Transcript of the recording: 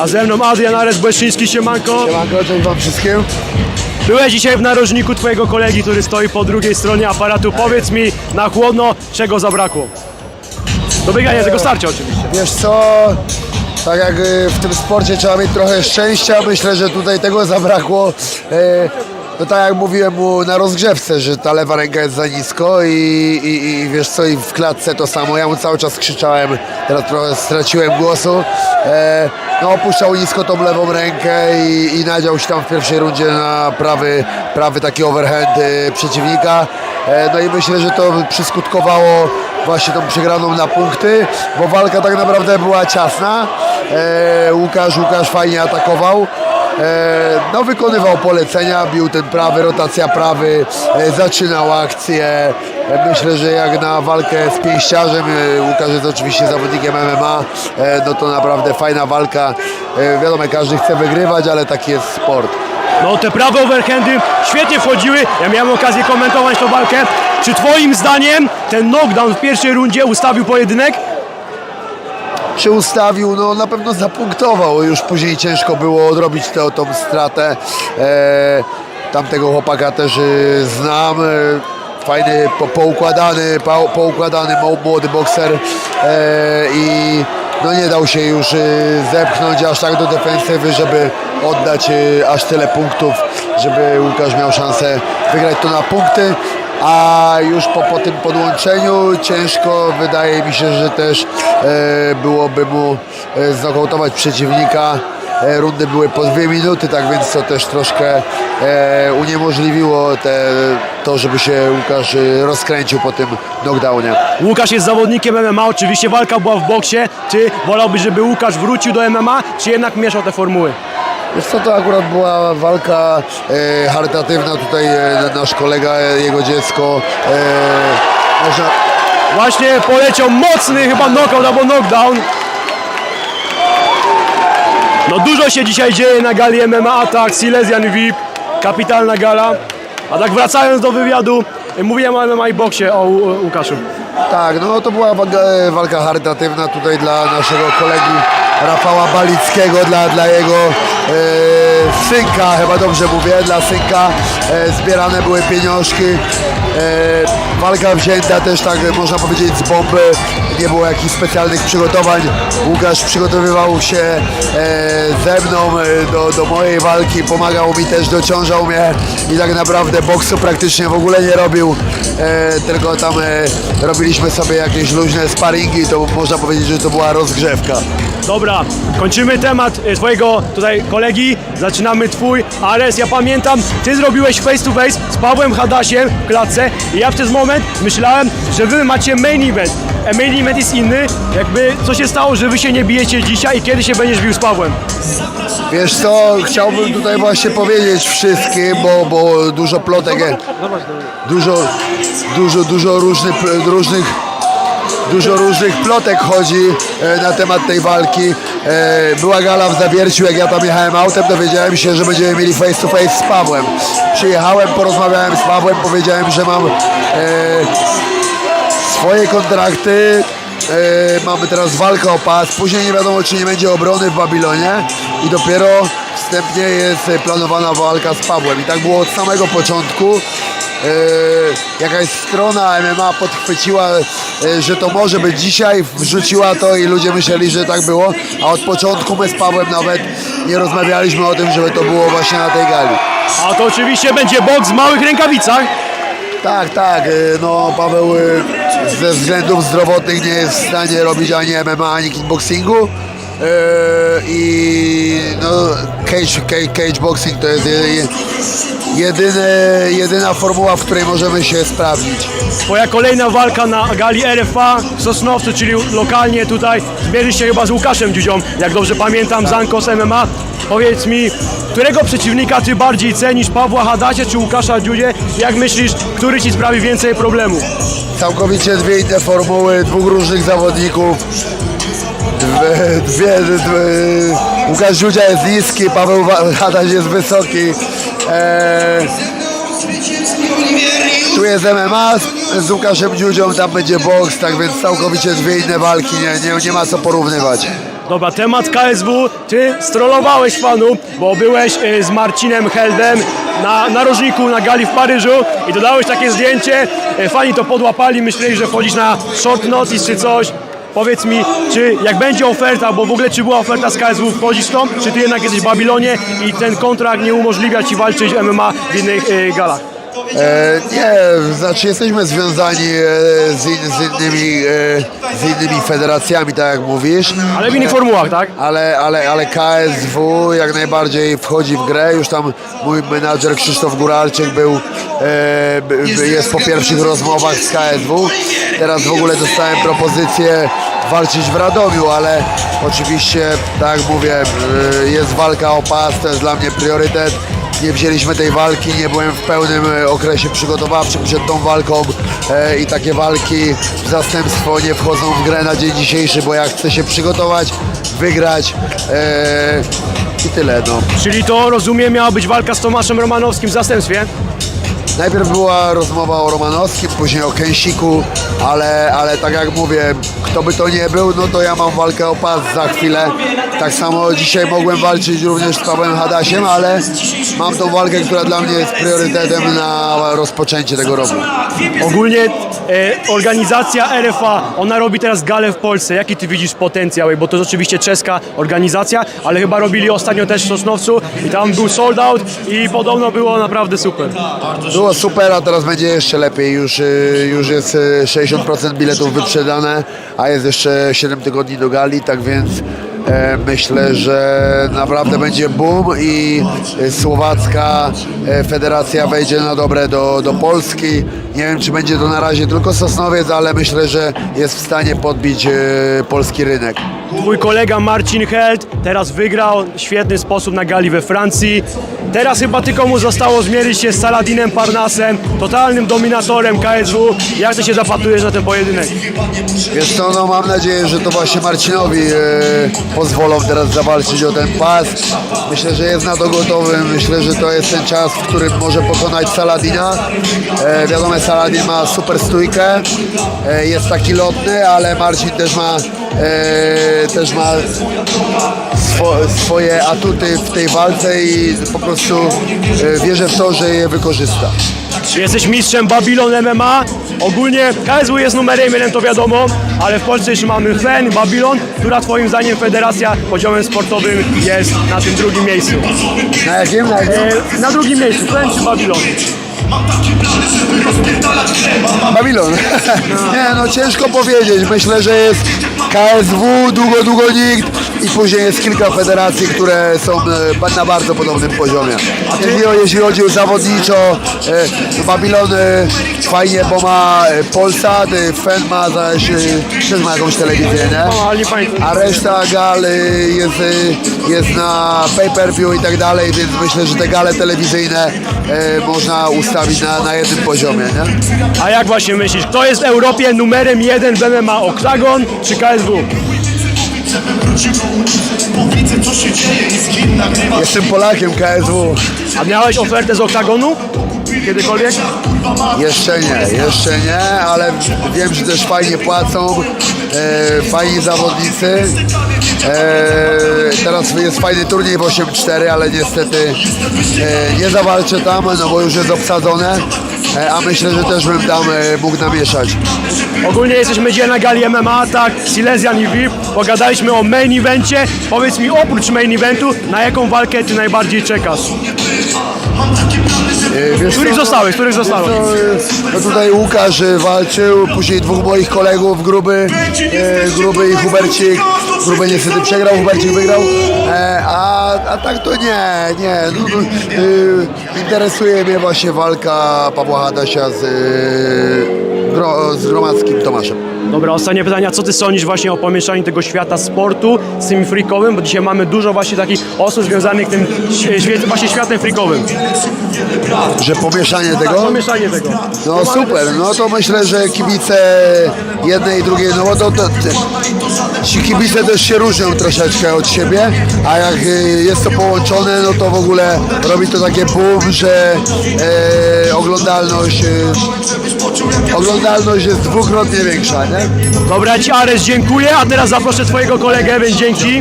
A ze mną Adrian Ares Błeszczyński, siemanko. Siemanko, cześć wam wszystkim. Byłeś dzisiaj w narożniku twojego kolegi, który stoi po drugiej stronie aparatu. Powiedz mi na chłodno, czego zabrakło? Do biegania tego starcia oczywiście. Wiesz co, tak jak y, w tym sporcie trzeba mieć trochę szczęścia, myślę, że tutaj tego zabrakło. E, No tak jak mówiłem mu na rozgrzewce, że ta lewa ręka jest za nisko i, i, i wiesz co, i w klatce to samo. Ja mu cały czas krzyczałem, teraz trochę straciłem głosu. E, No opuszczał nisko tą lewą rękę i, i nadział się tam w pierwszej rundzie na prawy, prawy taki overhand y, przeciwnika. E, No i myślę, że to przyskutkowało właśnie tą przegraną na punkty, bo walka tak naprawdę była ciasna. E, Łukasz, Łukasz fajnie atakował. E, no wykonywał polecenia, bił ten prawy, rotacja prawy, e, zaczynał akcję. E, myślę, że jak na walkę z pięściarzem, Łukasz jest oczywiście zawodnikiem MMA, no to naprawdę fajna walka. Wiadomo, każdy chce wygrywać, ale taki jest sport. No te prawe overhandy świetnie wchodziły. Ja miałem okazję komentować tą walkę. Czy twoim zdaniem ten knockdown w pierwszej rundzie ustawił pojedynek? Się ustawił, no na pewno zapunktował. Już później ciężko było odrobić tę tą stratę. E, tamtego chłopaka też e, znam. E, fajny, po, poukładany, po, poukładany młody bokser e, i no nie dał się już e, zepchnąć aż tak do defensywy, żeby oddać e, aż tyle punktów, żeby Łukasz miał szansę wygrać to na punkty a już po, po tym podłączeniu ciężko wydaje mi się, że też e, byłoby mu e, znokautować przeciwnika. E, rundy były po dwie minuty, tak więc to też troszkę e, uniemożliwiło te, to, żeby się Łukasz rozkręcił po tym knockdownie. Łukasz jest zawodnikiem MMA, oczywiście walka była w boksie. Czy wolałbyś, żeby Łukasz wrócił do MMA, czy jednak mieszał te formuły? Wiesz co, to akurat była walka e, charytatywna, tutaj e, nasz kolega, e, jego dziecko, e, można, Właśnie poleciał mocny chyba knockout albo knockdown. No dużo się dzisiaj dzieje na gali MMA Attack, Silesian VIP, kapitalna gala. A tak wracając do wywiadu, mówiłem o MMA i boksie, o Łu- Łukaszu. Tak, no to była e, walka charytatywna tutaj dla naszego kolegi Rafała Balickiego, dla, dla jego e, synka, chyba dobrze mówię, dla synka e, zbierane były pieniążki. E, walka wzięta też tak można powiedzieć z bomby, nie było jakichś specjalnych przygotowań. Łukasz przygotowywał się e, ze mną e, do, do mojej walki, pomagał mi też, dociążał mnie i tak naprawdę boksu praktycznie w ogóle nie robił, e, tylko tam e, robiliśmy sobie jakieś luźne sparingi, to można powiedzieć, że to była rozgrzewka. Dobra, kończymy temat e, twojego tutaj kolegi, zaczynamy twój. Ares, ja pamiętam, ty zrobiłeś face to face z Pawłem Hadasiem w klatce i ja przez moment myślałem, że wy macie main event. A main event jest inny, jakby co się stało, że wy się nie bijecie dzisiaj i kiedy się będziesz bił z Pawłem? Wiesz co, chciałbym tutaj właśnie powiedzieć wszystkim, bo, bo dużo plotek, e, dużo, dużo, dużo różnych, różnych Dużo różnych plotek chodzi e, na temat tej walki. E, Była gala w Zawierciu, jak ja tam jechałem autem, dowiedziałem się, że będziemy mieli face to face z Pawłem. Przyjechałem, porozmawiałem z Pawłem, powiedziałem, że mam e, swoje kontrakty. Mamy teraz walkę o pas. Później nie wiadomo, czy nie będzie obrony w Babilonie. I dopiero wstępnie jest planowana walka z Pawłem. I tak było od samego początku. E, jakaś strona MMA podchwyciła, e, że to może być dzisiaj, wrzuciła to i ludzie myśleli, że tak było. A od początku my z Pawłem nawet nie rozmawialiśmy o tym, żeby to było właśnie na tej gali. A to oczywiście będzie boks w małych rękawicach. Tak, tak. y, No Paweł ze względów zdrowotnych nie jest w stanie robić ani MMA, ani kickboxingu. Y, I no, cage, cage, cage boxing to jest je- je- jedyne, jedyna formuła, w której możemy się sprawdzić. Twoja kolejna walka na gali RFA w Sosnowcu, czyli lokalnie tutaj. Zmierzysz się chyba z Łukaszem Dziudzią, jak dobrze pamiętam, z Ankos MMA. Powiedz mi, którego przeciwnika ty bardziej cenisz, Pawła Hadasia czy Łukasza Dziudzie? Jak myślisz, który ci sprawi więcej problemów? Całkowicie dwie inne formuły, dwóch różnych zawodników. Dwie, dwie, dwie, Łukasz Dziudzia jest niski, Paweł Hadaś jest wysoki. Eee, tu jest MMA z, Łukaszem Dziudzią, tam będzie boks, tak więc całkowicie dwie inne walki, nie, nie, nie ma co porównywać. Dobra, temat KSW. Ty strollowałeś fanu, bo byłeś y, z Marcinem Heldem na narożniku na gali w Paryżu i dodałeś takie zdjęcie. Y, Fani to podłapali, myśleli, że wchodzisz na short notice czy coś. Powiedz mi, czy jak będzie oferta, bo w ogóle czy była oferta z KSW, w to, czy ty jednak jesteś w Babilonie i ten kontrakt nie umożliwia ci walczyć MMA w innych y, galach? E, nie, znaczy jesteśmy związani e, z, in, z, innymi, e, z innymi federacjami, tak jak mówisz. Ale w innych formułach, tak? Ale, ale, ale KSW jak najbardziej wchodzi w grę. Już tam mój menadżer Krzysztof Góralczyk był, e, jest po pierwszych rozmowach z KSW. Teraz w ogóle dostałem propozycję walczyć w Radomiu, ale oczywiście, tak jak mówię, jest walka o pas, to jest dla mnie priorytet. Nie wzięliśmy tej walki, nie byłem w pełnym e, okresie przygotowawczym przed tą walką e, i takie walki w zastępstwo nie wchodzą w grę na dzień dzisiejszy, bo ja chcę się przygotować, wygrać e, i tyle. No. Czyli to, rozumiem, miała być walka z Tomaszem Romanowskim w zastępstwie? Najpierw była rozmowa o Romanowskim, później o Kęsiku, ale, ale tak jak mówię, kto by to nie był, no to ja mam walkę o pas za chwilę. Tak samo dzisiaj mogłem walczyć również z Pawłem Hadasiem, ale mam tą walkę, która dla mnie jest priorytetem na rozpoczęcie tego roku. Ogólnie e, organizacja RFA, ona robi teraz galę w Polsce. Jaki ty widzisz potencjał? Bo to jest oczywiście czeska organizacja, ale chyba robili ostatnio też w Sosnowcu i tam był sold out i podobno było naprawdę super. Było super, a teraz będzie jeszcze lepiej. Już, y, już jest y, 60% biletów wyprzedane, a jest jeszcze 7 tygodni do gali, tak więc e, myślę, że naprawdę będzie boom i słowacka e, federacja wejdzie na dobre do, do Polski. Nie wiem, czy będzie to na razie tylko Sosnowiec, ale myślę, że jest w stanie podbić e, polski rynek. Twój kolega Marcin Held teraz wygrał w świetny sposób na gali we Francji. Teraz chyba tylko mu zostało zmierzyć się z Saladinem Parnasem, totalnym dominatorem KSW. Jak ty się zapatrujesz na ten pojedynek? Wiesz co, no mam nadzieję, że to właśnie Marcinowi e, pozwolą teraz zawalczyć o ten pas. Myślę, że jest na to gotowy. Myślę, że to jest ten czas, w którym może pokonać Saladina. E, wiadomo, Saladin ma super stójkę, e, jest taki lotny, ale Marcin też ma, e, też ma swo, swoje atuty w tej walce i po prostu e, wierzę w to, że je wykorzysta. Jesteś mistrzem Babylon MMA. Ogólnie KSW jest numerem jeden, to wiadomo, ale w Polsce jeszcze mamy FEN, Babylon, która twoim zdaniem federacja poziomem sportowym jest na tym drugim miejscu. Na jakim? Na jakim? E, na drugim miejscu, FEN czy Babylon? Babilon. Nie, no ciężko powiedzieć. Myślę, że jest KSW, długo, długo nikt i później jest kilka federacji, które są e, na bardzo podobnym poziomie. Jeśli, jeśli chodzi o zawodniczo, e, Babilon e, fajnie, bo ma e, Polsat, FEN ma zaś, e, też ma jakąś telewizję, nie? A reszta gal jest, jest na pay-per-view i tak dalej, więc myślę, że te gale telewizyjne można ustawić na, na jednym poziomie, nie? A jak właśnie myślisz, kto jest w Europie numerem jeden w MMA? Oktagon czy KSW? Jestem Polakiem KSW. A miałeś ofertę z Oktagonu? Kiedykolwiek? Jeszcze nie, jeszcze nie, ale wiem, że też fajnie płacą, e, fajni zawodnicy. E, teraz jest fajny turniej w 8-4, ale niestety e, nie zawalczę tam, no bo już jest obsadzone, e, a myślę, że też bym tam e, mógł namieszać. Ogólnie jesteśmy dzisiaj na gali MMA, tak, Silesian i VIP. Pogadaliśmy o main evencie. Powiedz mi, oprócz main eventu, na jaką walkę ty najbardziej czekasz? E, wiesz Których zostałeś? Których zostałeś? No, tutaj Łukasz y, walczył, później dwóch moich kolegów, Gruby, e, Gruby i Hubercik. Gruby niestety przegrał, Hubercik wygrał, e, a, a tak to nie, nie. No, no, y, interesuje mnie właśnie walka Pawła Hadasia z, y, gro, z Gromadzkim Tomaszem. Dobra, ostatnie pytania. Co ty sądzisz właśnie o pomieszaniu tego świata sportu z tym freakowym? Bo dzisiaj mamy dużo właśnie takich osób związanych z tym świe- właśnie światem freakowym. Że pomieszanie tego? Pomieszanie tego. No super, no to myślę, że kibice jednej i drugiej, no bo to, to, ci kibice też się różnią troszeczkę od siebie, a jak y, jest to połączone, no to w ogóle robi to takie boom, że e, oglądalność, e, oglądalność jest dwukrotnie większa, nie? Dobra, ci Ares, dziękuję, a teraz zaproszę twojego kolegę, więc dzięki.